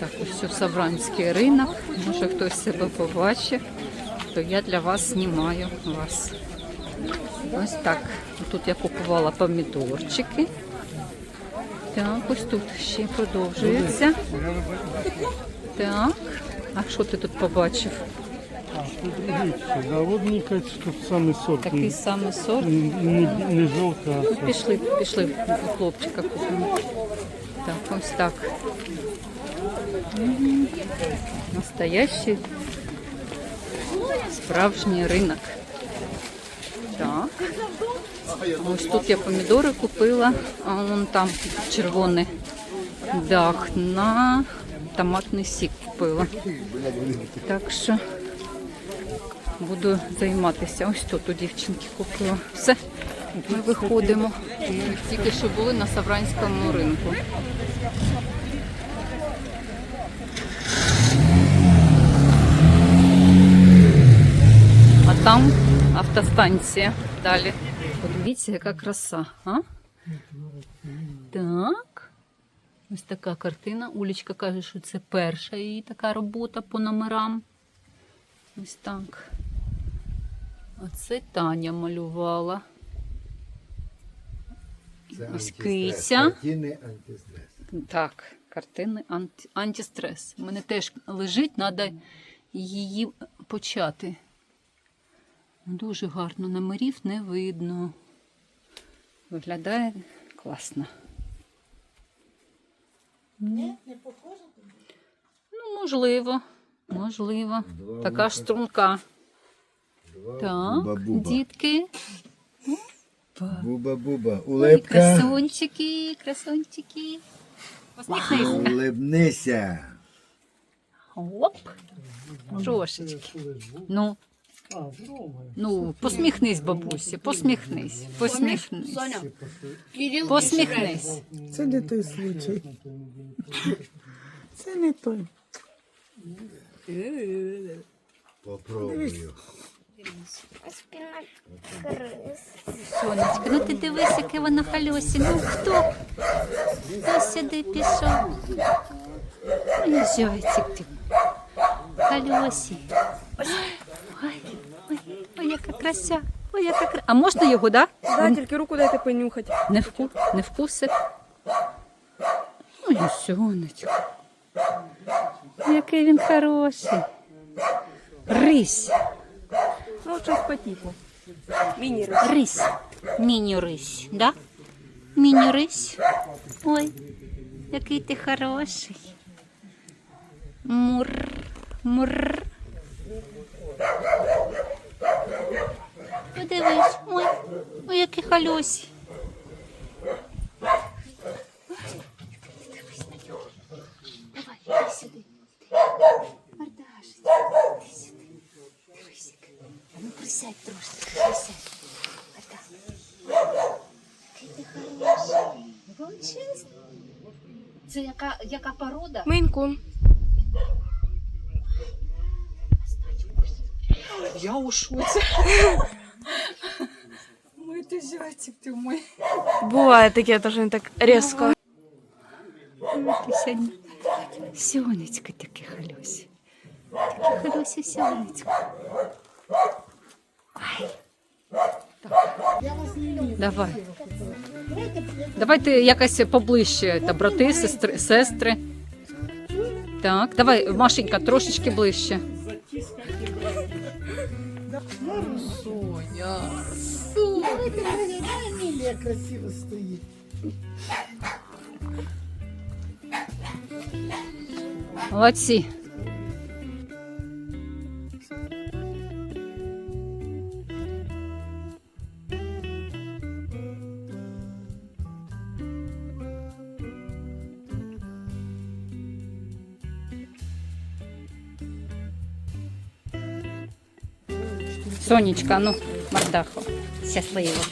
Так, ось Савранський ринок. Може хтось себе побачив, то я для вас знімаю вас. Ось так. Тут я купувала помідорчики. Так, ось тут ще продовжується. Так. А що ти тут побачив? Кажется, что самый сорт. Такий самий сорт. не, не желтый, а Ну, пішли, пішли хлопчика купимо. Так, ось так. Настоящий справжній ринок. Так. Ось тут я помідори купила, а вон там червоний дах на томатний сік купила. Так що буду займатися. Ось тут у дівчинки купила. Все, ми виходимо. Тільки що були на Савранському ринку. Там автостанція. Далі. Подивіться, яка краса. А? Так. Ось така картина. Улічка каже, що це перша її така робота по номерам. Ось так. А це Таня малювала. Це Ось киця. Картини антистрес. Так, картини анти, антистрес. У мене теж лежить, треба її почати. Дуже гарно номерів не видно. Виглядає класно. Не, не похоже? Ну, можливо, можливо. Два Така ж струнка. Два Так, буба-буба. дітки. Буба-буба. Ой, Улепка. красунчики, красунчики. Посміхнися. Улыбнися. Оп. Трошечки. Ну. Ну, посміхнись, бабусі, посміхнись, посміхнись. Соня, Кирил Посміхнись. Це не той случай. Це не той. Попробую. Сонечко, ну ти дивись, яке воно халюсі. Ну хто? Хто сюди пішов? Ой, зайчик ти. Халюсі. Ой, ой, ой, яка крася. Ой, яка кра... А можна його, так? Да? Да, тільки руку дайте понюхати. Не, вку... не вкусить? Ой, сонечко. Який він хороший. Рись. Ну, щось по типу. Міні Рись. Міні-рись, да? Міні-рись. Ой, який ти хороший. Мур, мур. Подивись, ой, ой, який халюсі. Давай, іди сюди. Мордашечка, іди сюди. Дивись. А ну присядь трошки, присядь. Який ти хороший. Величезний. Це яка, яка порода? Мейнкун. Я у шоці. Ти зайчик, ти мой. Буває таке, теж не так різко. Ти сьогодні. Сьонечко таке халюсь. Таке халюся сьонечко. Ай. Давай. Давайте якось поближче, та брати, сестри, сестри. Так, давай, Машенька, трошечки ближче. Соня. Емілія красиво стоїть. Молодці. Сонечка, ну, мордаху. Щасливо.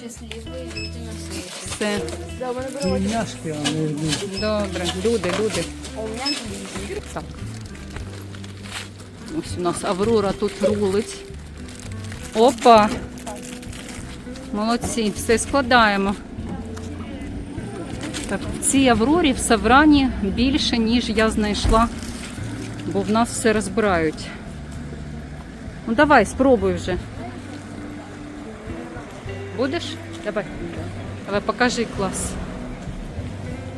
Счастливые люди на свете. Все. Тельняшки, а не Добре, люди, люди. А у. Так. Ось у нас Аврора тут рулить. Опа! Молодці, все складаємо. Так, в цій Аврорі в Саврані більше, ніж я знайшла, бо в нас все розбирають. Ну давай, спробуй вже. Будеш? Давай. Давай, покажи клас.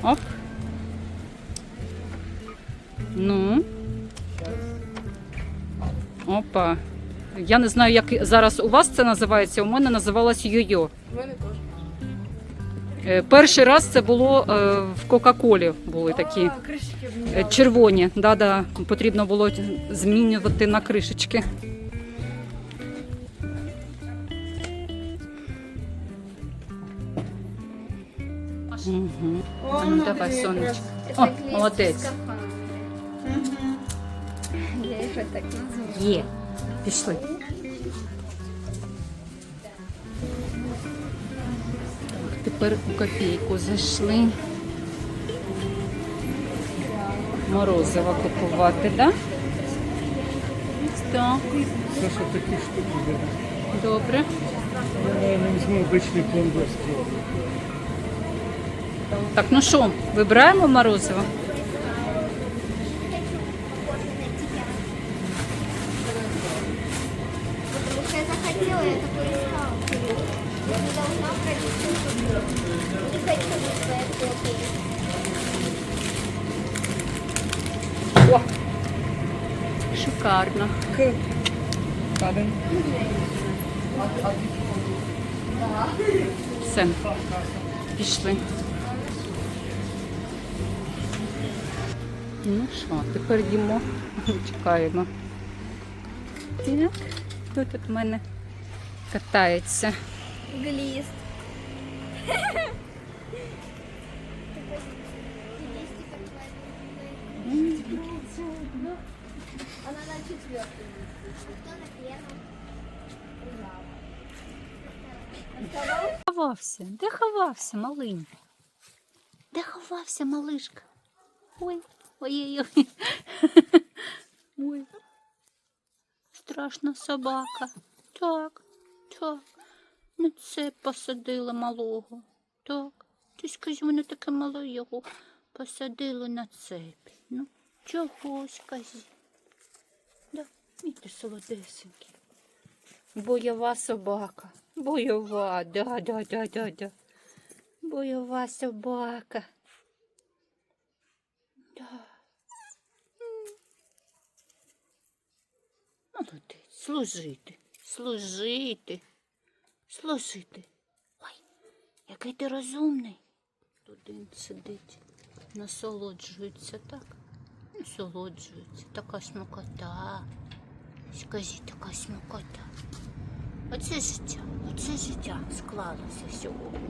Оп. Ну. Опа. Я не знаю, як зараз у вас це називається. У мене називалось йо-йо. У мене теж. Е, Перший раз це було е, в Кока-Колі були такі е, червоні. Да-да, потрібно було змінювати на кришечки. Угу. Ну, давай, сонечко. О, молодець. Я його так назву. Є. Пішли. Так, тепер у копійку зайшли. Морозиво купувати, так? Да? Так, Саша такі штуки бере. добре. Я не візьму обичний пломбирський. Так, ну що, вибираємо морозиво? Потому что я захотела, я такой Ну що, тепер їмо, чекаємо. Так, хто тут в мене катається? Глист. Она на четвертом. Кто на первом? Ховався? Де ховався, маленький? Де ховався, малишка? Ой, ой-ой-ой. Ой. Страшна собака. Так, так. На це посадили малого. Так. Ти скажи, мене таке мале його посадили на цепь. Ну, чого скажи? Да, і ти солодесенький. Бойова собака. Бойова, да, да, да, да, да. Бойова собака. Да. М. Молодець, служити, служити, служити. Ой, який ти розумний. Тут він сидить, насолоджується, так? Насолоджується. Така смакота. Скажи, така смакота. Оце життя, оце життя склалося сьогодні.